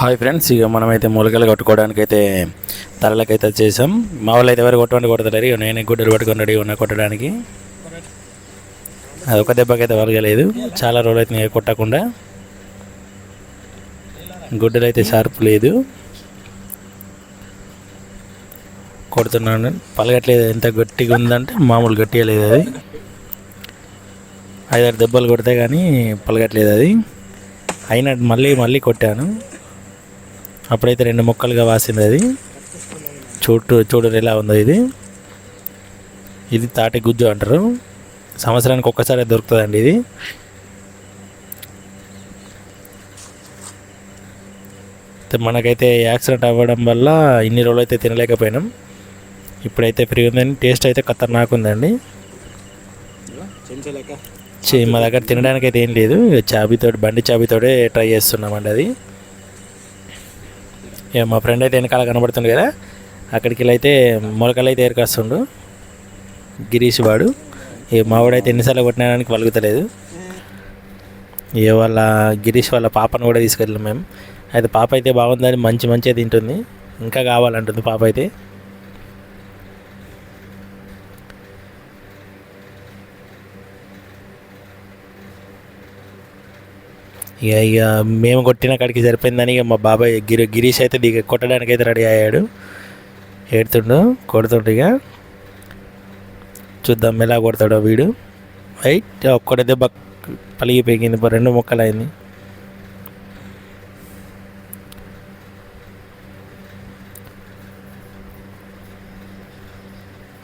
Hi friends ఇక మనమైతే మొలకలు కొట్టుకోవడానికి అయితే తరలకైతే చేసాం మా వాళ్ళు అయితే ఎవరు కొట్టండి కొడతలేరు. ఇక నేనే గుడ్డలు పట్టుకొని రెడీ ఉన్నా కొట్టడానికి. అది ఒక దెబ్బకైతే వలగలేదు. చాలా రోజులు అయితే కొట్టకుండా గుడ్డలు అయితే షార్ప్ లేదు. కొడుతున్నాను. పలగట్లేదు. ఎంత గట్టిగా ఉందంటే మామూలు గట్టిగా లేదు అది. ఐదారు దెబ్బలు కొడితే కానీ పలగట్లేదు అది. అయినా మళ్ళీ మళ్ళీ కొట్టాను. అప్పుడైతే రెండు ముక్కలుగా వాసింది అది. చూడు చూడు ఎలా ఉందో ఇది. ఇది తాటి గుజ్జు అంటారు. సంవత్సరానికి ఒక్కసారి దొరుకుతుందండి ఇది. మనకైతే యాక్సిడెంట్ అవ్వడం వల్ల ఇన్ని రోజులు అయితే తినలేకపోయినాం. ఇప్పుడైతే ఫ్రీ ఉందని టేస్ట్ అయితే ఖతర్నాక్ ఉందండి. మా దగ్గర తినడానికి అయితే ఏం లేదు. చాబీతో బండి చాబీతోటే ట్రై చేస్తున్నామండి అది. మా ఫ్రెండ్ అయితే వెనకాల కనబడుతుంది కదా అక్కడికి వెళ్ళి అయితే మొలకలు అయితే ఏరుకొస్తుండు. గిరీష్ వాడు. ఇక మావాడైతే ఎన్నిసార్లు కొట్టినానికి పలుకుతలేదు. ఇక వాళ్ళ గిరీష్ వాళ్ళ పాపను కూడా తీసుకెళ్ళాం మేము. అయితే పాప అయితే బాగుందని మంచి మంచిగా తింటుంది. ఇంకా కావాలంటుంది పాప అయితే. ఇక ఇక మేము కొట్టిన కాడికి సరిపోయిందని ఇక మా బాబాయ్ గిరి గిరీష్ అయితే దిగ కొట్టడానికి అయితే రెడీ అయ్యాడు. ఏడుతుండు కొడుతుండు ఇక. చూద్దాం ఎలా కొడతాడో వీడు. రైట్ ఒక్కడైతే దెబ్బ పలిగి పెరిగింది రెండు ముక్కలు అయింది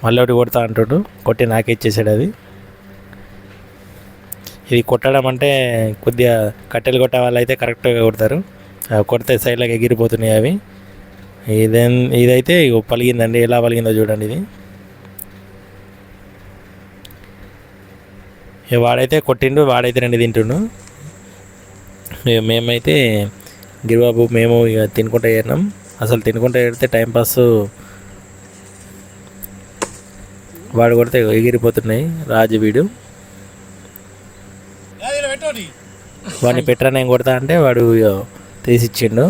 మళ్ళీ ఒకటి కొడతా అంటుండు కొట్టి నాకే ఇచ్చేసాడు అది. ఇది కొట్టడం అంటే కొద్దిగా కట్టెలు కొట్టే వాళ్ళు అయితే కరెక్ట్గా కొడతారు. కొడితే సైడ్లోకి ఎగిరిపోతున్నాయి అవి. ఇదే ఇదైతే ఇగో పలిగిందండి. ఎలా పలిగిందో చూడండి ఇది. ఇక వాడైతే కొట్టిండు వాడైతే రెండు తింటుండు. ఇక మేమైతే గిరిబాబు మేము ఇక తినుకుంటా ఏరినాం. అసలు తినుకుంటా ఏడితే టైంపాస్ వాడు కొడితే ఎగిరిపోతున్నాయి. రాజు వీడు. వాడిని పెట్టరా నేను కొడతా అంటే వాడు ఇగ తీసిచ్చిండు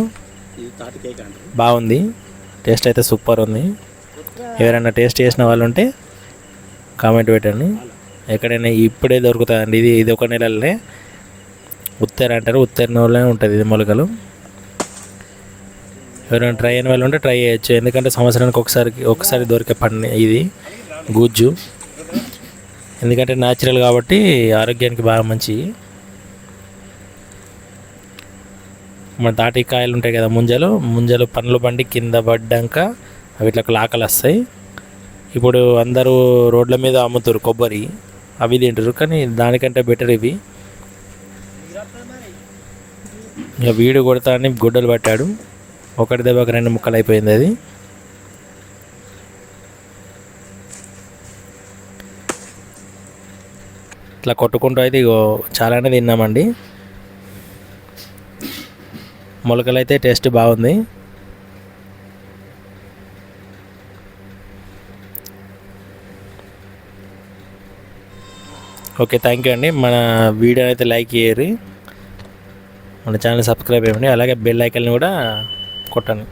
బాగుంది. టేస్ట్ అయితే సూపర్ ఉంది. ఎవరైనా టేస్ట్ చేసిన వాళ్ళు ఉంటే కామెంట్ పెట్టండి. ఎక్కడైనా ఇప్పుడే దొరుకుతుందండి. ఇది ఇది ఒక నెలలనే ఉత్తర అంటారు. ఉత్తర నెలలోనే ఉంటుంది ఇది మొలకలు. ఎవరైనా ట్రై అయిన వాళ్ళు ఉంటే ట్రై చేయొచ్చు. ఎందుకంటే సంవత్సరానికి ఒకసారి ఒకసారి దొరికే పండి ఇది గుజ్జు. ఎందుకంటే న్యాచురల్ కాబట్టి ఆరోగ్యానికి బాగా మంచిది. మన తాటికాయలు ఉంటాయి కదా ముంజలు ముంజలు పండ్లు పండి కింద పడ్డాక అవి ఇట్లా లాకలు వస్తాయి. ఇప్పుడు అందరూ రోడ్ల మీద అమ్ముతారు కొబ్బరి అవి తింటారు కానీ దానికంటే బెటర్ ఇవి. ఇక వీడు కొడతా అని గుడ్డలు పట్టాడు. ఒకటి దెబ్బకి రెండు ముక్కలు అయిపోయింది అది. ఇట్లా కొట్టుకుంటూ అయితే ఇగో చాలానే తిన్నామండి. మొలకలు అయితే టేస్ట్ బాగుంది. ఓకే థ్యాంక్ యూ అండి. మన వీడియో అయితే లైక్ చేయరు మన ఛానల్ సబ్స్క్రైబ్ చేయండి. అలాగే బెల్ ఐకల్ని కూడా కొట్టండి.